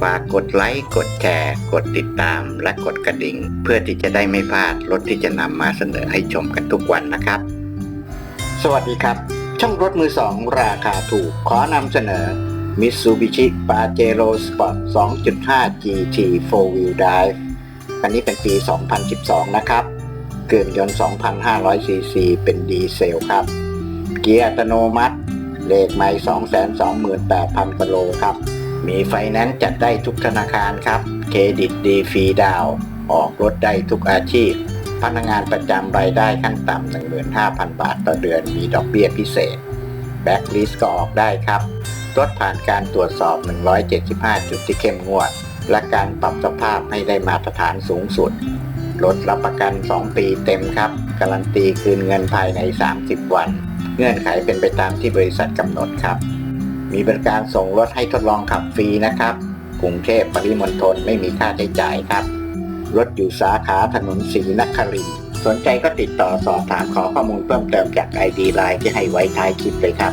ฝากกดไลค์ กดแชร์ กดติดตาม และกดกระดิ่ง เพื่อที่จะได้ไม่พลาดรถที่จะนำมาเสนอให้ชมกันทุกวันนะครับ สวัสดีครับ ช่องรถมือสองราคาถูกขอนำเสนอ Mitsubishi Pajero Sport 2.5 GT 4 Wheel Drive อันนี้เป็นปี 2012 นะครับเครื่องยนต์ 2,500 ซีซี เป็นดีเซลครับ เกียร์อัตโนมัติ เลขไม่ 228,000กิโลครับ มีไฟแนนซ์จัดได้ทุกธนาคารครับ เครดิตดีฟรีดาว ออกรถได้ทุกอาชีพ พนักงานประจำรายได้ขั้นต่ำ15,000 บาทต่อเดือน มีดอกเบี้ยพิเศษ แบ็กลิสก็ออกได้ครับรถผ่านการตรวจสอบ 175 จุดที่เข้มงวด และการปรับสภาพให้ได้มาตรฐานสูงสุด รถรับประกัน 2 ปีเต็มครับ การันตีคืนเงินภายใน 30 วัน เงื่อนไขเป็นไปตามที่บริษัทกำหนดครับ มีบริการส่งรถให้ทดลองขับฟรีนะครับ กรุงเทพปริมณฑลไม่มีค่าใช้จ่ายครับ รถอยู่สาขาถนนศรีนครินสนใจก็ติดต่อสอบถามขอข้อมูลเพิ่มเติมจากไอดีไลน์ที่ให้ไว้ท้ายคลิปเลยครับ